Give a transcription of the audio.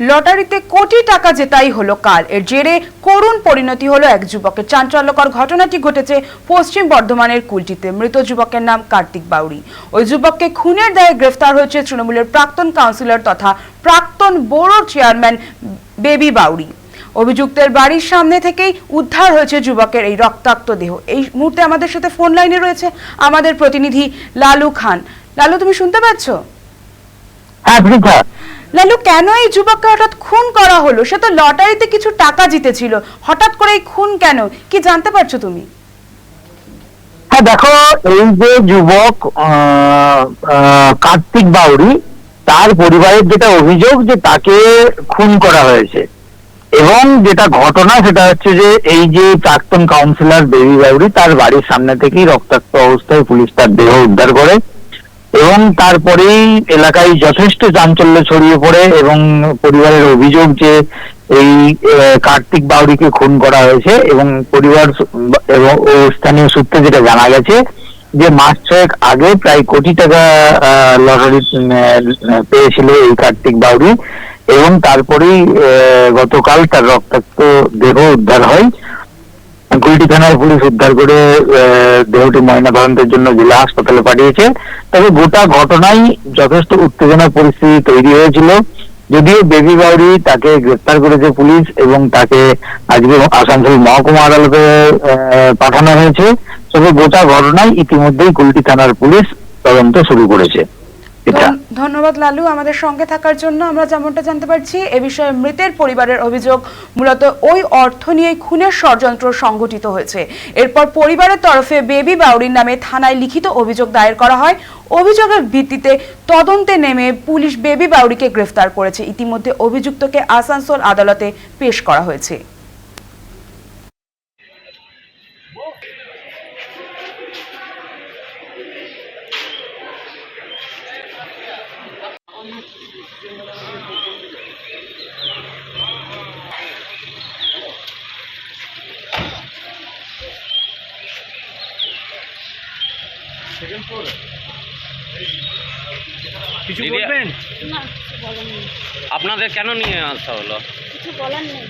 লটারিতে কোটি টাকা জেতাই হলো কাল। এর জেরে করুণ পরিণতি হলো এক যুবকের। চাঞ্চল্যকর ঘটনাটি ঘটেছে পশ্চিম বর্ধমানের কুলটিতে। মৃত যুবকের নাম কার্তিক বাউরি ওই যুবককে খুনের দায়ে গ্রেফতার হয়েছে তৃণমূলের প্রাক্তন কাউন্সিলর তথা প্রাক্তন বোর্ড চেয়ারম্যান বেবি বাউরি অভিযুক্তের বাড়ির সামনে থেকেই উদ্ধার হয়েছে যুবকের এই রক্তাক্ত দেহ। এই মুহূর্তে আমাদের সাথে ফোন লাইনে রয়েছে আমাদের প্রতিনিধি লালু খান। লালু, তুমি শুনতে পাচ্ছ? হ্যাঁ লালু, কেন এই যুবককে হঠাৎ খুন করা হলো? সে তো লটারিতে কিছু টাকা জিতেছিল। হঠাৎ করে এই খুন কেন? কি জানতে পারছ তুমি? হ্যাঁ দেখো, এই যে যুবক কার্তিক বাউরি তার পরিবারের যেটা অভিযোগ যে তাকে খুন করা হয়েছে। এবং যেটা ঘটনা, সেটা হচ্ছে যে এই যে প্রাক্তন কাউন্সিলর বেবি বাউরি তার বাড়ির সামনে থেকেই রক্তাক্ত অবস্থায় পুলিশ তার দেহ উদ্ধার করে এবং তারপরেই এলাকায় যথেষ্ট চাঞ্চল্য ছড়িয়ে পড়ে এবং পরিবারের অভিযোগ যে এই কার্তিক বাউরিকে খুন করা হয়েছে এবং পরিবার এবং স্থানীয় সূত্রে যেটা জানা গেছে যে মাস ছয়েক আগে প্রায় কোটি টাকা লটারি পেয়েছিল এই কার্তিক বাউরি এবং তারপরেই গতকাল তার রক্তাক্ত দেহ উদ্ধার হয়। গুলটি থানার পুলিশ উদ্ধার করে দেহটি ময়নাতদন্তের জন্য জেলা হাসপাতালে পাঠিয়েছে। তবে গোটা ঘটনায় যথেষ্ট উত্তেজনা পরিস্থিতি তৈরি হয়েছিল। যদিও বেবি বাউরি তাকে গ্রেফতার করেছে পুলিশ এবং তাকে আজকে আসানসোল মহকুমা আদালতে পাঠানো হয়েছে। তবে গোটা ঘটনায় ইতিমধ্যেই কুলটি থানার পুলিশ তদন্ত শুরু করেছে। ধন্যবাদ লালু, আমাদের সঙ্গে থাকার জন্য আমরা যেমনটা জানতে পারছি, এ বিষয়ে মৃতের পরিবারের অভিযোগ মূলত ওই অর্থ নিয়ে খুনের ষড়যন্ত্র সংঘটিত হয়েছে। এরপর পরিবারের তরফে বেবি বাউরির নামে থানায় লিখিত অভিযোগ দায়ের করা হয়। অভিযোগের ভিত্তিতে তদন্তে নেমে পুলিশ বেবি বাউরিকে গ্রেফতার করেছে। ইতিমধ্যে অভিযুক্তকে আসানসোল আদালতে পেশ করা হয়েছে। কিছু বলবেন? আপনাদের কেন নিয়ে আসা হলো? কিছু বলার নেই।